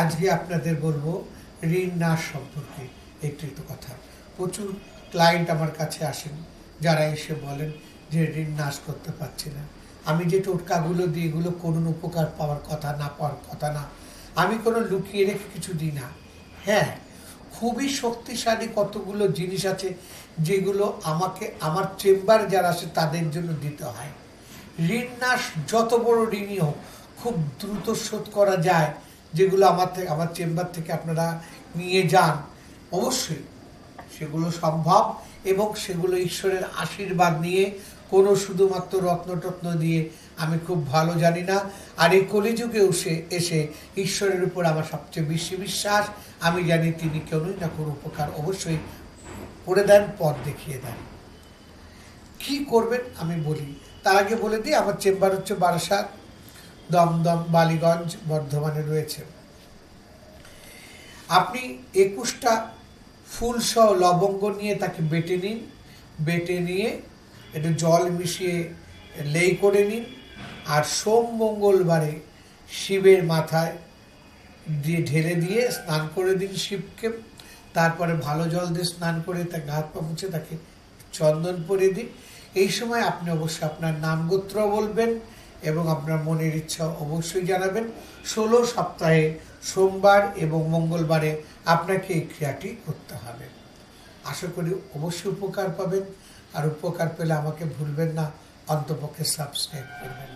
আজকে আপনাদের বলব ঋণ নাশ সম্পর্কে একটু একটু কথা। প্রচুর ক্লায়েন্ট আমার কাছে আসেন, যারা এসে বলেন যে ঋণ নাশ করতে পারছি না। আমি যে টোটকাগুলো দিই, এগুলো করুন উপকার পাওয়ার কথা না, পাওয়ার কথা না। আমি কোনো লুকিয়ে রেখে কিছু দিই না। হ্যাঁ খুবই শক্তিশালী কতগুলো জিনিস আছে যেগুলো আমাকে, আমার চেম্বার যারা আছে তাদের জন্য দিতে হয়। ঋণ নাশ যত বড় ঋণই হোক, খুব দ্রুত শোধ করা যায়। যেগুলো আমার থেকে, আমার চেম্বার থেকে আপনারা নিয়ে যান, অবশ্যই সেগুলো সম্ভব এবং সেগুলো ঈশ্বরের আশীর্বাদ নিয়ে কোনো শুধুমাত্র রত্নটত্ন দিয়ে আমি খুব ভালো জানি না। আর এই কলিযুগে এসে এসে ঈশ্বরের উপর আমার সবচেয়ে বেশি বিশ্বাস, আমি জানি তিনি কেউই না কোনো উপকার অবশ্যই করে দেন, পথ দেখিয়ে দেন। কি করবেন আমি বলি, তার আগে বলে দিই, আমার চেম্বার হচ্ছে বারাসাত। দমদম, বালিগঞ্জ বর্ধমানে রয়েছে। আপনি একুশটা ফুল সহ লবঙ্গ নিয়ে তাকে বেটে নিন, বেটে নিয়ে একটু জল মিশিয়ে লেই করে নিন আর সোম মঙ্গলবারে শিবের মাথায় দিয়ে ঢেলে দিয়ে স্নান করে দিন শিবকে। তারপরে ভালো জল দিয়ে স্নান করে তাকে হাত পা মুছে তাকে চন্দন পরে দিন। এই সময় আপনি অবশ্যই আপনার নাম গোত্র বলবেন। এবং আপনার মনের ইচ্ছা অবশ্যই জানাবেন। ষোলো সপ্তাহে সোমবার এবং মঙ্গলবারে আপনাকে এই ক্রিয়াটি করতে হবে। আশা করি অবশ্যই উপকার পাবেন। আর উপকার পেলে আমাকে ভুলবেন না, অন্তপক্ষে সাবস্ক্রাইব করবেন।